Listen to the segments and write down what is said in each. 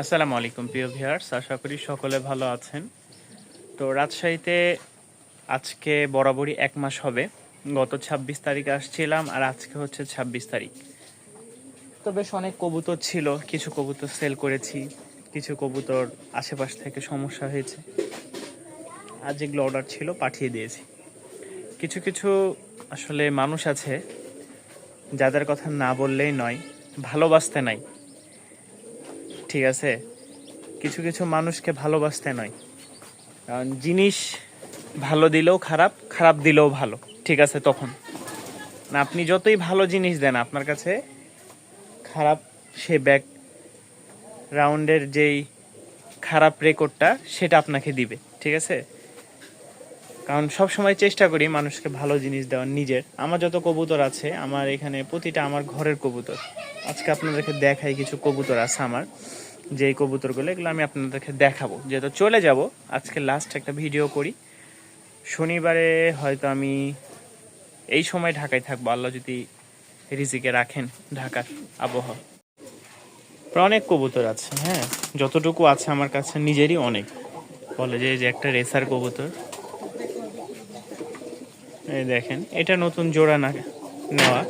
আসসালামু আলাইকুম, প্রিয় ভিউয়ার্স। আশা করি সকলে ভালো আছেন। তো রাজশাহীতে আজকে বরাবরই এক মাস হবে। গত ২৬ তারিখে আসছিলাম আর আজকে হচ্ছে ২৬ তারিখ। তো বেশ অনেক কবুতর ছিল। কিছু কবুতর সেল করেছি, কিছু কবুতর আশেপাশ থেকে সমস্যা হয়েছে। আর যেগুলো অর্ডার ছিল পাঠিয়ে দিয়েছি। কিছু কিছু আসলে মানুষ আছে, যাদের কথা না বললেই নয়, ভালোবাসতে নাই। ঠিক আছে? কিছু কিছু মানুষকে ভালোবাসতে নয়। কারণ জিনিস ভালো দিলেও খারাপ খারাপ দিলেও ভালো। ঠিক আছে, তখন। না, আপনি যতই ভালো জিনিস দেন, আপনার কাছে খারাপ সে ব্যাক রাউন্ডের যেই খারাপ রেকর্ডটা, সেটা আপনাকে দিবে। ঠিক আছে? কারণ সব সময় চেষ্টা করি মানুষকে ভালো জিনিস দেওয়ার নিজের। আমার যত কবুতর আছে, আমার এখানে প্রতিটা আমার ঘরের কবুতর। আজকে আপনাদেরকে দেখাই কিছু কবুতর আছে আমার। যে এই কবুতরগুলো, এগুলো আমি আপনাদেরকে দেখাবো। যেহেতু চলে যাব, আজকে লাস্ট একটা ভিডিও করি। শনিবারে হয়তো আমি এই সময় ঢাকায় থাকব। আল্লাহ যদি রিজিকে রাখেন ঢাকার আবহাওয়া। অনেক কবুতর আছে হ্যাঁ? যতটুকু আছে আমার কাছে নিজেরই অনেক। বলে যে যে একটা রেসার কবুতর। এই দেখেন, এটা নতুন জোড়া না নেওয়া।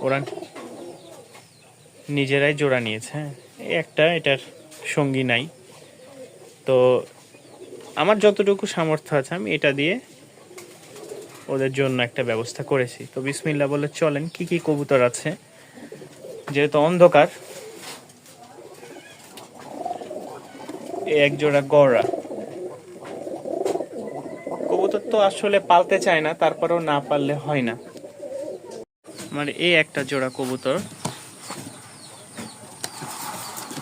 ওরা নিজেরাই জোড়া নিয়েছে হ্যাঁ? একটা এটার সঙ্গী নাই। তো আমার যতটুকু সামর্থ্য আছে, আমি এটা দিয়ে ওদের জন্য একটা ব্যবস্থা করেছি। তো বিসমিল্লা বলে চলেন, কি কি কবুতর আছে? যেহেতু অন্ধকার এক জোড়া গড়া কবুতর তো আসলে পালতে চায় না, তারপরেও না পারলে হয় না। মানে এই একটা জোড়া কবুতর।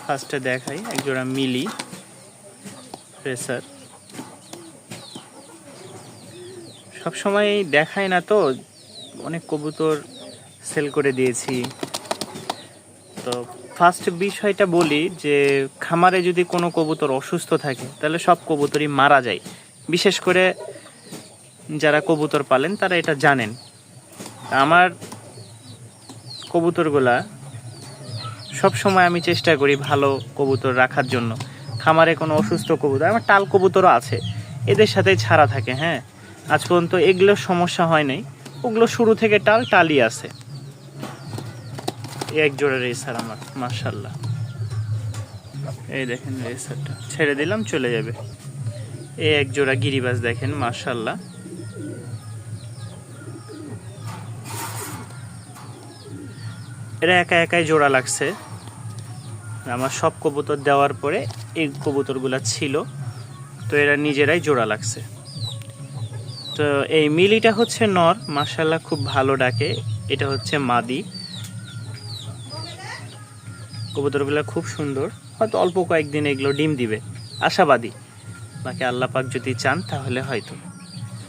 ফার্স্টে দেখাই, এক জোড়া মিলি, রেসার। সবসময় দেখায় না তো, অনেক কবুতর সেল করে দিয়েছি। তো ফার্স্ট বিষয়টা বলি যে, খামারে যদি কোনো কবুতর অসুস্থ থাকে, তাহলে সব কবুতরই মারা যায়। বিশেষ করে যারা কবুতর পালেন, তারা এটা জানেন। আমার কবুতরগুলা সব সময় আমি চেষ্টা করি ভালো কবুতর রাখার জন্য। খামারে কোনো অসুস্থ কবুতর, আমার টাল কবুতরও আছে। এদের সাথে ছাড়া থাকে হ্যাঁ। আজ পর্যন্ত এগুলোর সমস্যা হয় নাই। ওগুলো শুরু থেকে টাল, টালই আছে। এক জোড়া রেসার আমার মার্শাল্লাহ এই দেখেন রেসারটা। ছেড়ে দিলাম, চলে যাবে। এই এক জোড়া গিরিবাজ দেখেন মার্শাল্লাহ এরা একা একাই জোড়া লাগছে। আমার সব কবুতর দেওয়ার পরে এই কবুতরগুলা ছিল, তো এরা নিজেরাই জোড়া লাগছে। তো এই মিলিটা হচ্ছে নর মার্শাল্লাহ খুব ভালো ডাকে। এটা হচ্ছে মাদি। কবুতরগুলো খুব সুন্দর। হয়তো অল্প কয়েকদিন এগুলো ডিম দিবে। আশাবাদী। বাকি আল্লাহ পাক যদি চান, তাহলে হয়তো।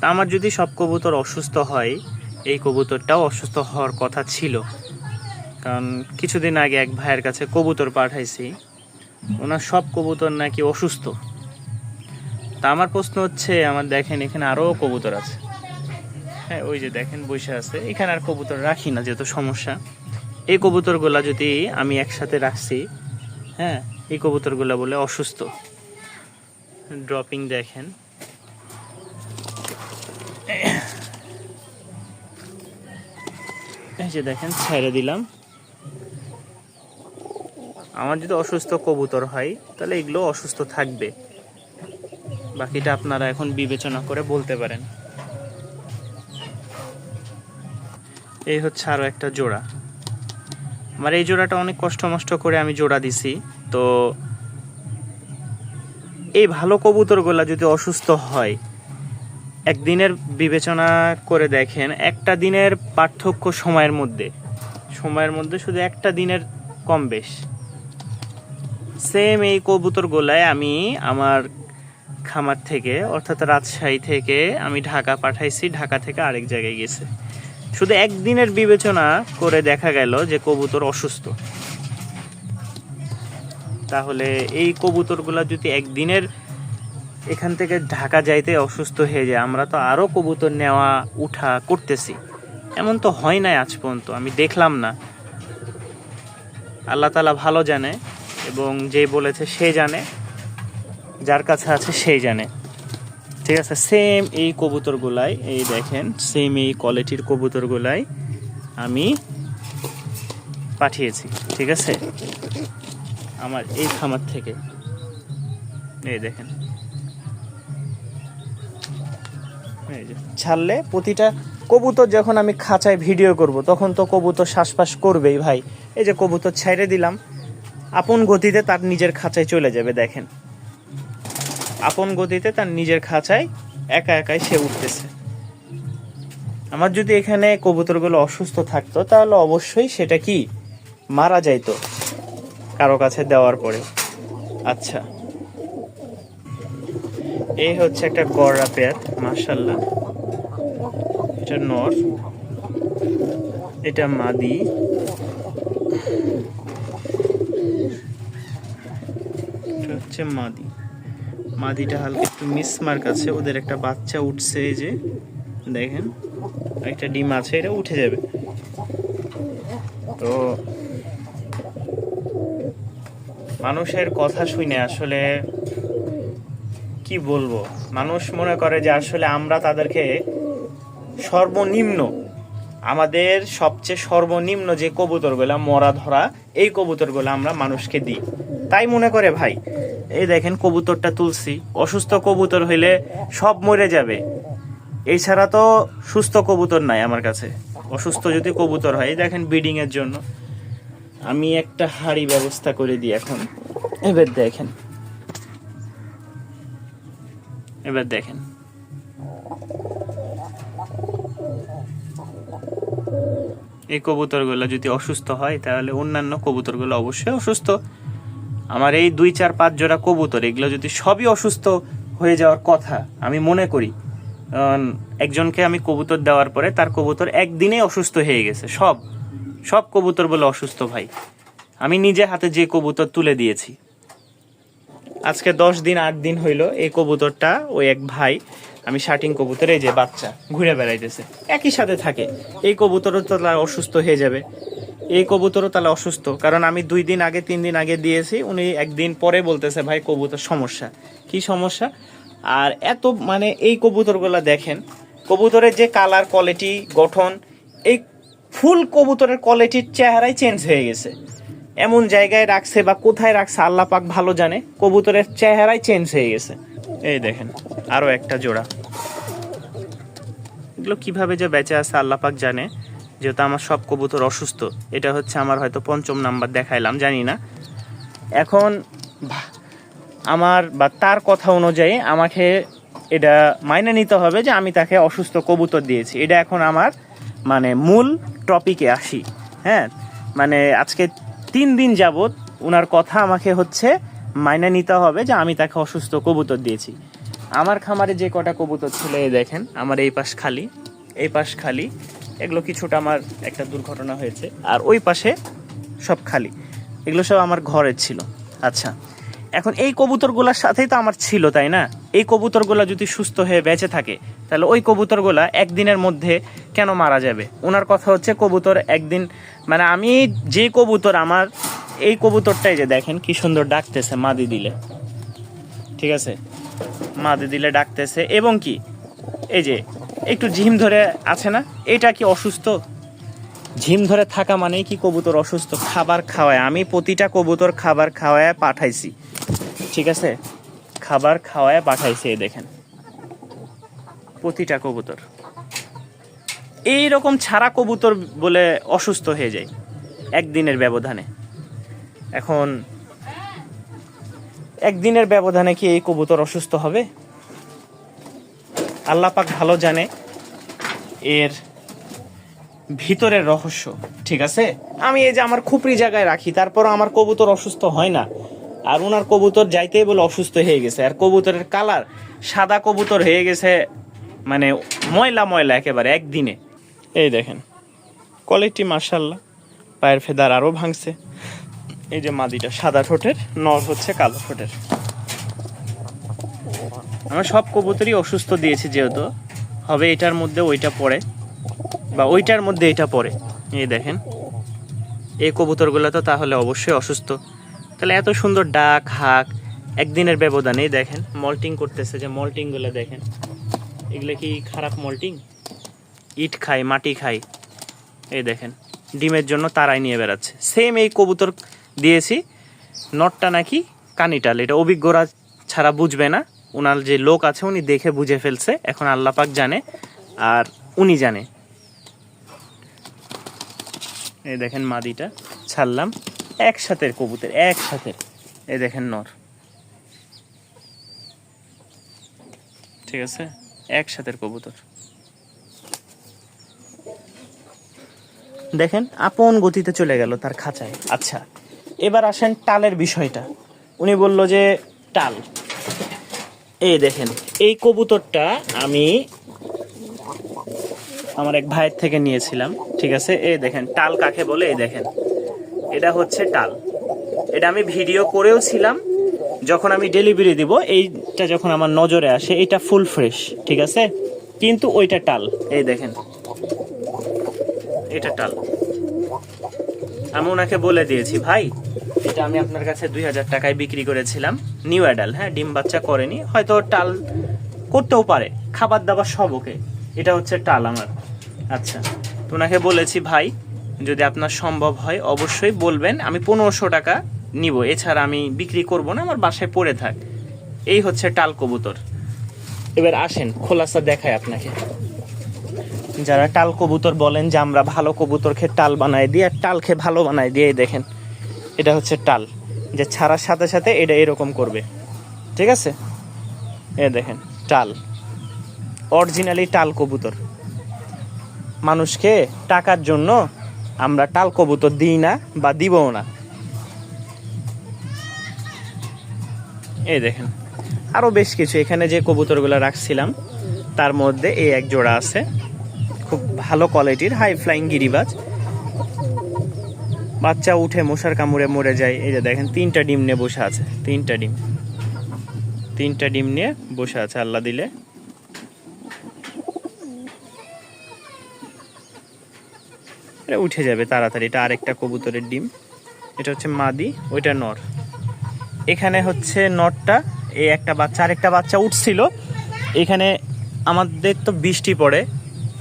তা আমার যদি সব কবুতর অসুস্থ হয়, এই কবুতরটাও অসুস্থ হওয়ার কথা ছিল। কারণ কিছুদিন আগে এক ভাইয়ের কাছে কবুতর পাঠাইছি। ওনার সব কবুতর নাকি অসুস্থ। তা আমার প্রশ্ন হচ্ছে, আমার দেখেন এখানে আরও কবুতর আছে। হ্যাঁ ওই যে দেখেন বসে আছে। এখানে আর কবুতর রাখি না, যেহেতু সমস্যা। এই কবুতরগুলা যদি আমি একসাথে রাখছি হ্যাঁ এই কবুতরগুলা বলে অসুস্থ। ড্রপিং দেখেন। এই যে দেখেন, ছেড়ে দিলাম। আমার যদি অসুস্থ কবুতর হয়, তাহলে এগুলো অসুস্থ থাকবে। বাকিটা আপনারা এখন বিবেচনা করে বলতে পারেন। এই হচ্ছে আরও একটা জোড়া। আমার এই জোড়াটা অনেক কষ্ট মষ্ট করে আমি জোড়া দিছি, তো এই ভালো কবুতরগুলা যদি অসুস্থ হয়, একদিনের বিবেচনা করে দেখেন, একটা দিনের পার্থক্য সময়ের মধ্যে। সময়ের মধ্যে শুধু একটা দিনের কম বেশ। সেম এই কবুতর গোলায় আমি আমার খামার থেকে, অর্থাৎ রাজশাহী থেকে আমি ঢাকা পাঠাইছি, ঢাকা থেকে আরেক জায়গায় গেছে শুধু একদিনের বিবেচনা করে দেখা গেল যে কবুতর অসুস্থ। তাহলে এই কবুতরগুলা যদি একদিনের এখান থেকে ঢাকা যাইতে অসুস্থ হয়ে যায়, আমরা তো আরও কবুতর নেওয়া, উঠা করতেছি। এমন তো হয় নাই আজ পর্যন্ত, আমি দেখলাম না। আল্লাহ তালা ভালো জানে এবং যে বলেছে সে জানে, যার কাছে আছে সেই জানে। ঠিক আছে সেম এই কবুতরগুলাই, এই দেখেন সেম এই কোয়ালিটির কবুতরগুলাই আমি পাঠিয়েছি, ঠিক আছে? আমার এই খামার থেকে, এই দেখেন। ছাড়লে প্রতিটা কবুতর যখন আমি খাঁচায় ভিডিও করব, তখন তো কবুতর শ্বাসপাস করবেই ভাই। এই যে কবুতর ছাইড়ে দিলাম, আপন গতিতে তার নিজের খাঁচায় চলে যাবে, দেখেন। আপন গতিতে তার নিজের খাঁচায় একা একাই সে উঠতেছে। আমার যদি এখানে কবুতরগুলো অসুস্থ থাকতো, তাহলে অবশ্যই সেটা কি? মারা যাইতো কারও কাছে দেওয়ার পরে। আচ্ছা। এই হচ্ছে একটা গড়া পেয়ার মার্শাল্লাহ এটা নর। এটা মাদি। এটা হচ্ছে মাদি। মাদিটা হালকা একটু মিসমার্ক আছে, ওদের একটা বাচ্চা উঠছে এই যে, দেখেন। একটা ডিম আছে, এটা উঠে যাবে। তো মানুষের কথা শুনে আসলে কি বলব? মানুষ মনে করে যে আসলে আমরা তাদেরকে সর্বনিম্ন, আমাদের সবচেয়ে সর্বনিম্ন যে কবুতরগুলা, মরা ধরা, এই কবুতরগুলো আমরা মানুষকে দিই। তাই মনে করে ভাই, এই দেখেন কবুতরটা তুলছি। অসুস্থ কবুতর হইলে সব মরে যাবে। এছাড়া তো সুস্থ কবুতর নাই আমার কাছে। অসুস্থ যদি কবুতর হয় দেখেন ব্রিডিং এর জন্য। আমি একটা হাড়ি ব্যবস্থা করে দিই এখন। এবার দেখেন। এবার দেখেন। এই কবুতরগুলো যদি অসুস্থ হয়, তাহলে অন্যান্য কবুতরগুলো অবশ্যই অসুস্থ। আমার এই দুই, চার, পাঁচ জোড়া কবুতর, এগুলো যদি সবই অসুস্থ হয়ে যাওয়ার কথা আমি মনে করি একজনকে আমি কবুতর দেওয়ার পরে তার কবুতর একদিনেই অসুস্থ হয়ে গেছে, সব সব কবুতর বলে অসুস্থ ভাই। আমি নিজে হাতে যে কবুতর তুলে দিয়েছি আজকে দশ দিন, আট দিন হইল এই কবুতরটা, ওই এক ভাই, আমি শার্টিং কবুতর এই যে বাচ্চা ঘুরে বেড়াইতেছে। একই সাথে থাকে। এই কবুতরও তো তাহলে অসুস্থ হয়ে যাবে। এই কবুতরও তাহলে অসুস্থ। কারণ আমি দুই দিন আগে, তিন দিন আগে দিয়েছি, উনি একদিন পরে বলতেছে, ভাই, কবুতর সমস্যা। কি সমস্যা? আর এত মানে এই কবুতরগুলো দেখেন, কবুতরের যে কালার কোয়ালিটি গঠন, এই ফুল কবুতরের কোয়ালিটির চেহারাই চেঞ্জ হয়ে গেছে। এমন জায়গায় রাখছে বা কোথায় রাখছে আল্লাহ পাক ভালো জানে। কবুতরের চেহারাই চেঞ্জ হয়ে গেছে। এই দেখেন, আরও একটা জোড়া। এগুলো কীভাবে যে বেঁচে আছে আল্লাহ পাক জানে, যেহেতু আমার সব কবুতর অসুস্থ। এটা হচ্ছে আমার হয়তো পঞ্চম নাম্বার দেখাইলাম, জানি না। এখন আমার বা তার কথা অনুযায়ী আমাকে এটা মাইনে নিতে হবে যে আমি তাকে অসুস্থ কবুতর দিয়েছি। এটা এখন আমার মানে মূল টপিকে আসি। হ্যাঁ? মানে আজকে তিন দিন যাবত ওনার কথা আমাকে হচ্ছে মাইনে নিতে হবে যে আমি তাকে অসুস্থ কবুতর দিয়েছি। আমার খামারে যে কটা কবুতর ছিল, এই দেখেন, আমার এই পাশ খালি, এই পাশ খালি। এগুলো কিছুটা আমার একটা দুর্ঘটনা হয়েছে, আর ওই পাশে সব খালি। এগুলো সব আমার ঘরের ছিল। আচ্ছা এখন এই কবুতরগুলোর সাথেই তো আমার ছিল, তাই না? এই কবুতরগুলো যদি সুস্থ হয়ে বেঁচে থাকে, তাহলে ওই কবুতরগুলা একদিনের মধ্যে কেন মারা যাবে? ওনার কথা হচ্ছে কবুতর একদিন মানে আমি যে কবুতর আমার, এই কবুতরটাই যে দেখেন কি সুন্দর ডাকতেছে, মাদি দিলে। ঠিক আছে? মাদি দিলে ডাকতেছে, এবং কি, এই যে, একটু ঝিম ধরে আছে না? এটা কি অসুস্থ? ঝিম ধরে থাকা মানেই কি কবুতর অসুস্থ? খাবার খাওয়ায়। আমি প্রতিটা কবুতর খাবার খাওয়ায় পাঠাইছি। ঠিক আছে? খাবার খাওয়ায় পাঠাইছি, এই দেখেন। প্রতিটা কবুতর। এই রকম ছাড়া কবুতর বলে অসুস্থ হয়ে যায় একদিনের ব্যবধানে। এখন একদিনের ব্যবধানে কি এই কবুতর অসুস্থ হবে? আল্লাহ পাক ভালো জানে এর ভিতরের রহস্য, ঠিক আছে? আমি এই যে আমার খুপড়ি জায়গায় রাখি, তারপরও আমার কবুতর অসুস্থ হয় না। আর ওনার কবুতর যাইতেই বলে অসুস্থ হয়ে গেছে। আর কবুতরের কালার সাদা কবুতর হয়ে গেছে মানে ময়লা ময়লা একেবারে, একদিনে। এই দেখেন কোয়ালিটি মার্শাল্লাহ পায়ের ফেদার আরও ভাঙছে। এই যে মাদিটা, সাদা ঠোঁটের, নর হচ্ছে কালো ঠোঁটের। আমরা সব কবুতরই অসুস্থ দিয়েছি যেহেতু। হবে এটার মধ্যে ওইটা পড়ে, বা ওইটার মধ্যে এটা পড়ে। এই দেখেন, এই কবুতরগুলো তো তাহলে অবশ্যই অসুস্থ। তাহলে এত সুন্দর ডাক, হাক, একদিনের ব্যবধানেই দেখেন, মল্টিং করতেছে যে মল্টিংগুলো দেখেন। এগুলো কি খারাপ মল্টিং? ইট খায়, মাটি খায়। এই দেখেন, ডিমের জন্য তারাই নিয়ে বেড়াচ্ছে। সেম এই কবুতর দিয়েছি, নটটা নাকি কানিটাল। এটা অভিজ্ঞরা ছাড়া বুঝবে না। ওনার যে লোক আছে, উনি দেখে বুঝে ফেলছে। এখন আল্লাপাক জানে, আর উনি জানে। এই দেখেন মাদিটা, ছাড়লাম। একসাথে কবুতর, একসাথে। এই দেখেন নর। ঠিক আছে? একসাথে কবুতর। দেখেন, আপন গতিতে চলে গেল তার খাঁচায়। আচ্ছা এবার আসেন টালের বিষয়টা। উনি বলল যে, টাল, এই দেখেন, এই কবুতরটা আমি আমার এক ভাইয়ের থেকে নিয়েছিলাম, ঠিক আছে? এই দেখেন, টাল কাকে বলে? এই দেখেন, এটা হচ্ছে টাল। এটা আমি ভিডিও করেও ছিলাম, যখন আমি ডেলিভারি দিব, এইটা যখন আমার নজরে আসে এটা ফুল ফ্রেশ, ঠিক আছে? কিন্তু ওইটা টাল, এই দেখেন। এটা টাল। আমি ওনাকে বলে দিয়েছি, ভাই, এটা আমি আপনার কাছে দুই হাজার টাকায় বিক্রি করেছিলাম। নিউ অ্যাডাল হ্যাঁ ডিম বাচ্চা করেনি। হয়তো টাল করতেও পারে। খাবার দাবার সব ওকে। এটা হচ্ছে টাল আমার। আচ্ছা তো ওনাকে বলেছি, ভাই, যদি আপনার সম্ভব হয়, অবশ্যই বলবেন। আমি পনেরোশো টাকা নিব। এছাড়া আমি বিক্রি করব না, আমার বাসায় পড়ে থাক। এই হচ্ছে টাল কবুতর। এবার আসেন, খোলাসা দেখায় আপনাকে। যারা টাল কবুতর বলেন যে আমরা ভালো কবুতর খেয়ে টাল বানাই দিই আর টাল খেয়ে ভালো বানাই দিয়ে দেখেন। এটা হচ্ছে টাল। যে ছাড়ার সাথে সাথে এটা এরকম করবে। ঠিক আছে? এ দেখেন, টাল। অরিজিনালি টাল কবুতর। মানুষকে টাকার জন্য আমরা টাল কবুতর দিই না বা দিবও না। এই দেখেন আরও বেশ কিছু। এখানে যে কবুতরগুলো রাখছিলাম, তার মধ্যে এই এক জোড়া আছে। ভালো কোয়ালিটির হাই ফ্লাইং গিরিবাজ। বাচ্চা উঠে মশার কামড়ে মরে যায়, এই যে দেখেন, তিনটা ডিম নিয়ে বসে আছে, তিনটা ডিম। তিনটা ডিম নিয়ে বসে আছে, আল্লাহ দিলে। এটা উঠে যাবে তাড়াতাড়ি, এটা আরেকটা কবুতরের ডিম। এটা হচ্ছে মাদি, ওইটা নর। এখানে হচ্ছে নরটা, এই একটা বাচ্চা, আরেকটা বাচ্চা উঠছিল। এখানে আমাদের তো বৃষ্টি পড়ে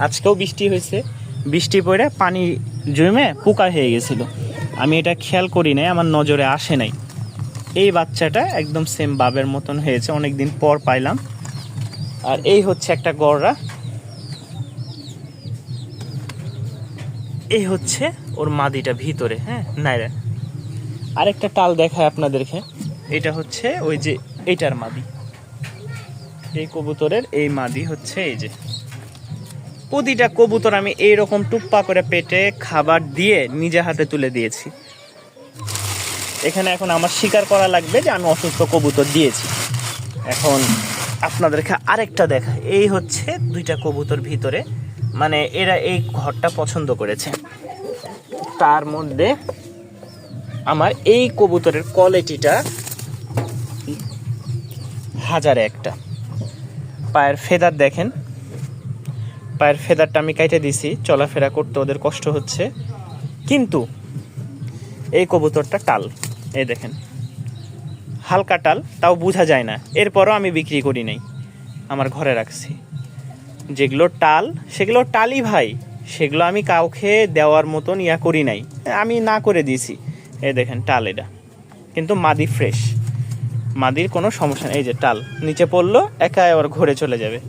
আজকেও বৃষ্টি হয়েছে। বৃষ্টি পড়ে পানি জমে পোকা হয়ে গেছিল। আমি এটা খেয়াল করি নাই, আমার নজরে আসে নাই। এই বাচ্চাটা একদম সেম বাবের মতন হয়েছে অনেক দিন পর পাইলাম। আর এই হচ্ছে একটা গড়রা। এই হচ্ছে ওর মাদিটা ভিতরে হ্যাঁ নাইরা আরেকটা টাল দেখায় আপনাদেরকে। এটা হচ্ছে ওই যে এইটার মাদি। এই কবুতরের এই মাদি হচ্ছে এই যে। প্রতিটা কবুতর আমি এইরকম টুপ্পা করে পেটে খাবার দিয়ে নিজে হাতে তুলে দিয়েছি। এখানে এখন আমার স্বীকার করা লাগবে যে আমি অসুস্থ কবুতর দিয়েছি। এখন আপনাদেরকে আরেকটা দেখা। এই হচ্ছে দুইটা কবুতর ভিতরে। মানে এরা এই ঘরটা পছন্দ করেছে। তার মধ্যে আমার এই কবুতরের কোয়ালিটিটা হাজারে একটা। পায়ের ফেদার দেখেন। পায়ের ফেদারটা আমি কেটে দিছি, চলাফেরা করতে ওদের কষ্ট হচ্ছে। কিন্তু এই কবুতরটা টাল, এই দেখেন। হালকা টাল, তাও বোঝা যায় না। এরপরও আমি বিক্রি করি নাই, আমার ঘরে রাখছি। যেগুলো টাল, সেগুলো টালই ভাই। সেগুলো আমি কাউকে দেওয়ার মতন ইয়া করি নাই। আমি না করে দিয়েছি। এই দেখেন, টাল এটা। কিন্তু মাদি ফ্রেশ। মাদির কোনো সমস্যা নেই, এই যে টাল। নিচে পড়ল একা আবার ঘরে চলে যাবে।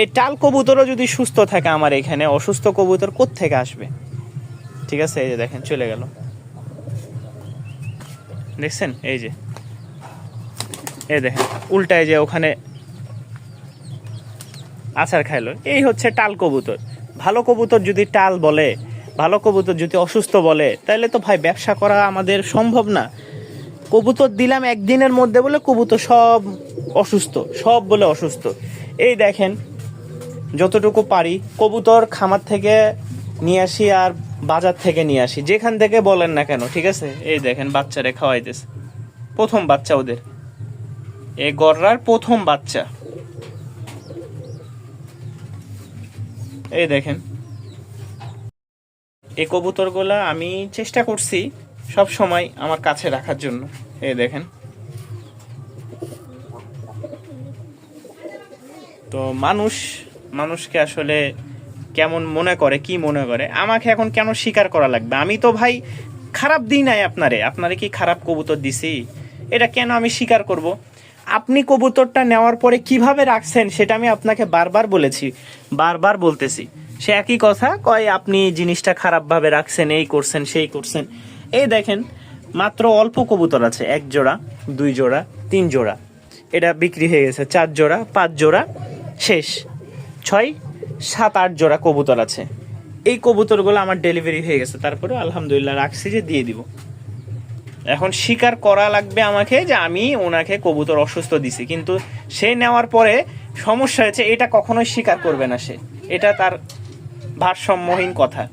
এই টাল কবুতরও যদি সুস্থ থাকে আমার এখানে, অসুস্থ কবুতর থেকে আসবে? ঠিক আছে, এই যে দেখেন, চলে গেল। দেখছেন? এই যে। এই দেখেন, উল্টায় যে ওখানে আচার খাইলো। এই হচ্ছে টাল কবুতর। ভালো কবুতর যদি টাল বলে, ভালো কবুতর যদি অসুস্থ বলে তাহলে তো ভাই ব্যবসা করা আমাদের সম্ভব না। কবুতর দিলাম একদিনের মধ্যে বলে কবুতর সব অসুস্থ, সব বলে অসুস্থ। এই দেখেন যতটুকু পারি, কবুতর খামার থেকে নিয়ে আসি আর বাজার থেকে নিয়ে আসি। যেখান থেকে বলেন না কেন, ঠিক আছে? এই দেখেন, বাচ্চারে খাওয়াইতেছে। প্রথম বাচ্চা ওদের। এ গররার প্রথম বাচ্চা। এই দেখেন। এই কবুতরগুলা আমি চেষ্টা করছি সব সময় আমার কাছে রাখার জন্য। এই দেখেন। তো মানুষ মানুষকে আসলে কেমন মনে করে, কি মনে করে, আমাকে এখন কেন স্বীকার করা লাগবে? আমি তো ভাই খারাপ দিই নাই আপনারে। আপনারে কি খারাপ কবুতর দিছি? এটা কেন আমি স্বীকার করব? আপনি কবুতরটা নেওয়ার পরে কীভাবে রাখছেন সেটা আমি আপনাকে বারবার বলেছি, বারবার বলতেছি। সে একই কথা, কয় আপনি জিনিসটা খারাপভাবে রাখছেন, এই করছেন, সেই করছেন। এই দেখেন, মাত্র অল্প কবুতর আছে, এক জোড়া, দুই জোড়া, তিন জোড়া। এটা বিক্রি হয়ে গেছে, চার জোড়া, পাঁচ জোড়া, শেষ। ছয়, সাত, আট জোড়া কবুতর আছে। এই কবুতরগুলো আমার ডেলিভারি হয়ে গেছে। তারপরে আলহামদুলিল্লাহ রাখছি যে দিয়ে দিব। এখন স্বীকার করা লাগবে আমাকে যে আমি ওনাকে কবুতর অসুস্থ দিছি। কিন্তু সে নেওয়ার পরে সমস্যা হয়েছে, এটা কখনোই স্বীকার করবে না সে। এটা তার ভারসাম্যহীন কথা।